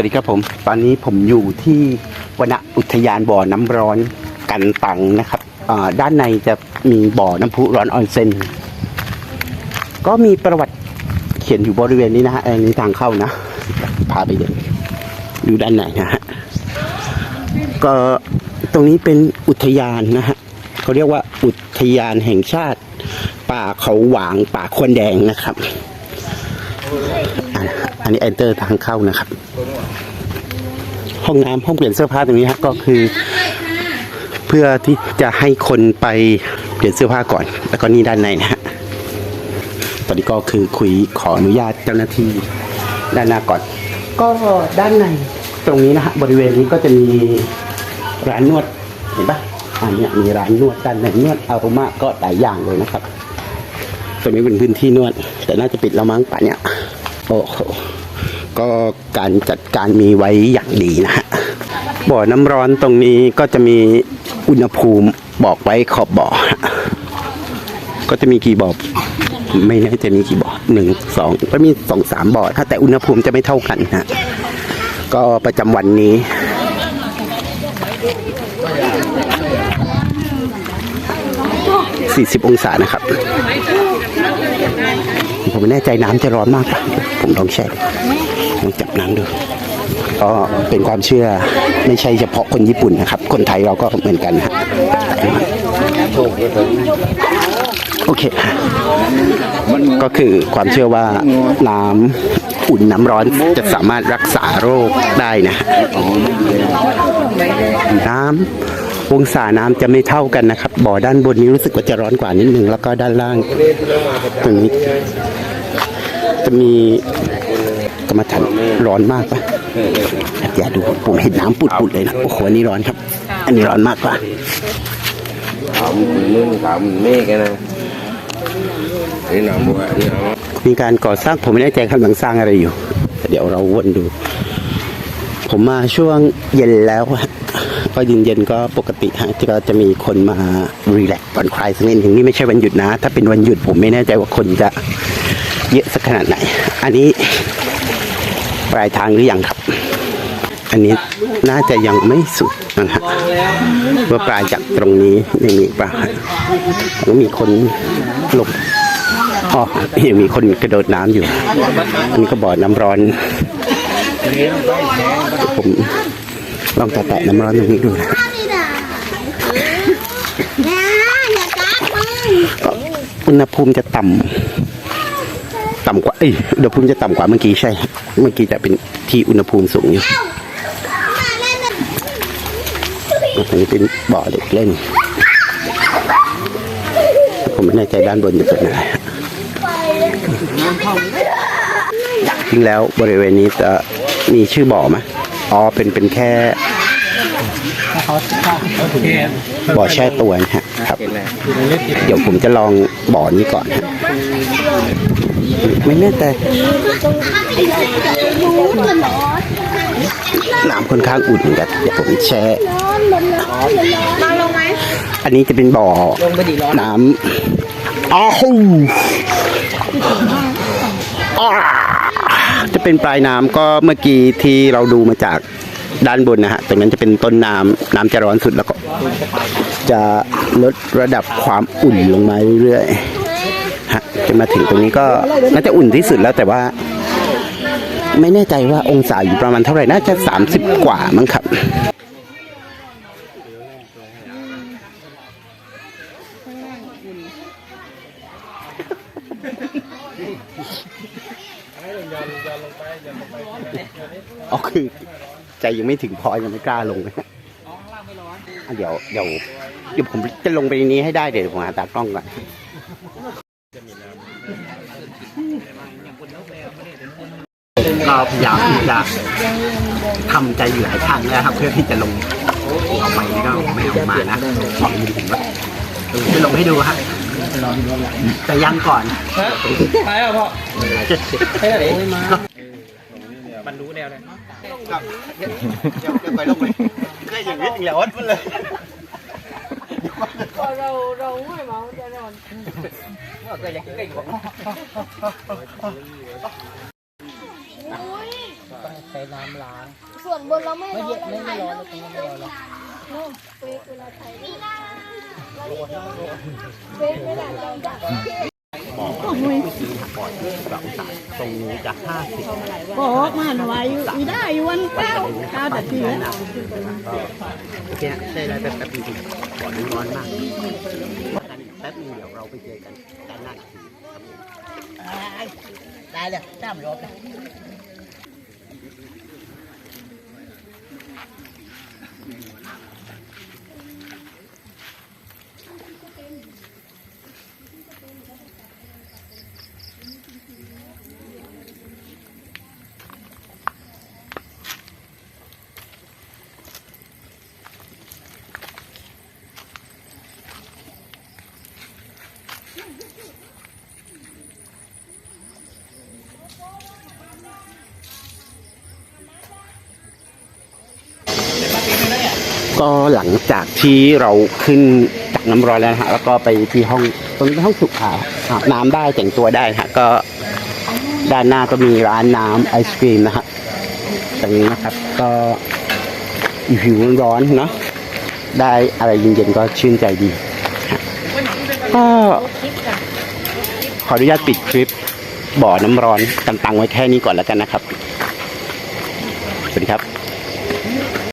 วัสดีครับผม ตอนนี้ผมอยู่ที่วนอุทยานบ่อน้ำร้อนกันตังนะครับด้านในจะมีบ่อน้ำพุร้อนออนเซนก็มีประวัติเขียนอยู่บริเวณนี้นะฮะอันนี้ทางเข้านะ พาไปเดินดูด้านในนะฮะก็ตรงนี้เป็นอุทยานนะฮะเขาเรียกว่าอุทยานแห่งชาติ ป่าเขาหวางป่าควนแดงนะครับ อันอันนี้ enter ทางเข้านะครับ ห้องน้ำห้องเปลี่ยนเสื้อผ้าตรงนี้ฮะก็คือ เพื่อที่จะให้คนไปเปลี่ยนเสื้อผ้าก่อน แล้วก็นี่ด้านในนะฮะตอนนี้ก็คือคุยขออนุญาตเจ้าหน้าที่ด้านหน้าก่อน ก็ด้านในตรงนี้นะฮะบริเวณนี้ก็จะมีร้านนวดเห็นปะอันนี้มีร้านนวดด้านในนวดอารุมาก็หลายอย่างเลยนะครับ ตรงนี้เป็นพื้นที่นวด แต่น่าจะปิดแล้วมั้งป่านเนี้ยโอ้โหก็การจัดการมีไว้อย่างดีนะฮะบ่อน้ำร้อนตรงนี้ก็จะมีอุณหภูมิบอกไว้ขอบบ่อ ก็จะมีกี่บ่อไม่แน่ใจะมีกี่บ่อหนึ่งสองก็มีสองสามบ่อถ้าแต่อุณหภูมิจะไม่เท่ากันฮะก็ประจำวันนี้40 องศานะครับ ผมไม่แน่ใจน้ำจะร้อนมากปะผมลองแช่ลองจับน้ำดูก็เป็นความเชื่อไม่ใช่เฉพาะคนญี่ปุ่นนะครับ คนไทยเราก็เหมือนกันนะฮะโอเคก็คือความเชื่อว่าน้ำอุ่นน้ำร้อนจะสามารถรักษาโรคได้นะฮะน้ำ องศาน้ำจะไม่เท่ากันนะครับ บ่อด้านบนนี้รู้สึกว่าจะร้อนกว่านิดนึงแล้วก็ด้านล่างตรงนี้ จะมีกรรมฐานร้อนมากปะอย่าดูผมเห็นน้ำปุดๆเลยนะโอ้โหอันนี้ร้อนครับ อันนี้ร้อนมากกว่า Phạm Minh Phạm mê cái này Để nào mua để nào มีการก่อสร้างผมไม่แน่ใจกำลังสร้างอะไรอยู่แต่เดี๋ยวเราวนดู ผมมาช่วงเย็นแล้วฮะ ก็เย็นๆก็ปกติฮะที่ก็จะมีคนมารีแลกซ์ผ่อนคลายสักนิดหนึ่งนี่ไม่ใช่วันหยุดนะ ถ้าเป็นวันหยุดผมไม่แน่ใจว่าคนจะเยอะสักขนาดไหน อันนี้ปลายทางหรือยังครับ อันนี้น่าจะยังไม่สุดนะฮะว่าปลายจากตรงนี้ยังมีปลาแล้วมีคนหลบอ๋อยังมีคนกระโดดน้ำอยู่ อันนี้ก็บ่อน้ำร้อนผม ลองแตะๆน้ำร้อนตรงนี้ดูนะ Nè, nhà cá con ก็อุณหภูมิจะต่ำต่ำกว่าเอ้ยอุณหภูมิจะต่ำกว่าเมื่อกี้ใช่ เมื่อกี้จะเป็นที่อุณหภูมิสูงอยู่อันนี้เป็นบ่อเด็กเล่น ผมไม่แน่ใจด้านบนจะเป็นอะไรจริงแล้วบริเวณนี้จะมีชื่อบ่อไหม อ๋อ เป็นเป็นแค่บ่อแช่ตัวนะฮะครับ เดี๋ยวผมจะลองบ่อนี้ก่อนฮะไม่แน่ใจน้ำค่อนข้างอุ่นเหมือนกันเดี๋ยวผมแช่อันนี้จะเป็นบ่อน้ำอ้าวอ้า จะเป็นปลายน้ำก็เมื่อกี้ที่เราดูมาจากด้านบนนะฮะตรงนั้นจะเป็นต้นน้ำน้ำจะร้อนสุดแล้วก็ จะลดระดับความอุ่นลงมาเรื่อยๆฮะจนมาถึงตรงนี้ก็น่าจะอุ่นที่สุดแล้วแต่ว่า ไม่แน่ใจว่าองศาอยู่ประมาณเท่าไหร่น่าจะ 30 กว่ามั้งครับ อ๋อคือใจยังไม่ถึงพอยังไม่กล้าลงเลยอะเดี๋ยวเดี๋ยวเดี๋ยวผมจะลงไปในนี้ให้ได้เดี๋ยวผมหาตากล้องก่อนก็พยายามที่จะทำใจอยู่หลายครั้งแล้วครับ เพื่อที่จะลงเอาไปนี่ก็ไม่ออกมานะบอกจริงๆว่าจะลงให้ดูครับ แต่ยังก่อนไปอะพ่อไปไหนมาบรรลุแนวเลยครับเดี๋ยวเดี๋ยวไปลงไปได้อย่างนี้อย่างวัดมันเลยเราเราไม่มาจะนอนเต้องใช้น้ำล้างส่วนบนเราไม่ไม่ร้อเย็นนไม่ไม่ร้อนเลยตรงนี้ไม่ร้อน แล้วนู่นเฟกเวลาถ่ายนี่นะเฟกไม่ได้จังจ้ะตรงนี้จะห้าสิบบอกมาหน่อยอยู่อีได้วันเป้าข้าวแต่ทีแล้วโอเคนะได้แล้วแต่แป๊บนึงก่อนร้อนมากแป๊บนึงเดี๋ยวเราไปเจอกันด้านหน้าอีกทีครับผมได้เลยสามรอบเลย ก็หลังจากที่เราขึ้นจากน้ำร้อนแล้วฮะแล้วก็ไปที่ห้องตรงนี้เป็นห้องสุขาอาบน้ำได้แต่งตัวได้ฮะก็ด้านหน้าก็มีร้านน้ำไอศครีมนะฮะตรงนี้นะครับก็หิวร้อนๆเนาะได้อะไรเย็นๆก็ชื่นใจดีก็ขออนุญาตปิดคลิปบ่อน้ำร้อนกันตังไว้แค่นี้ก่อนแล้วกันนะครับ สวัสดีครับ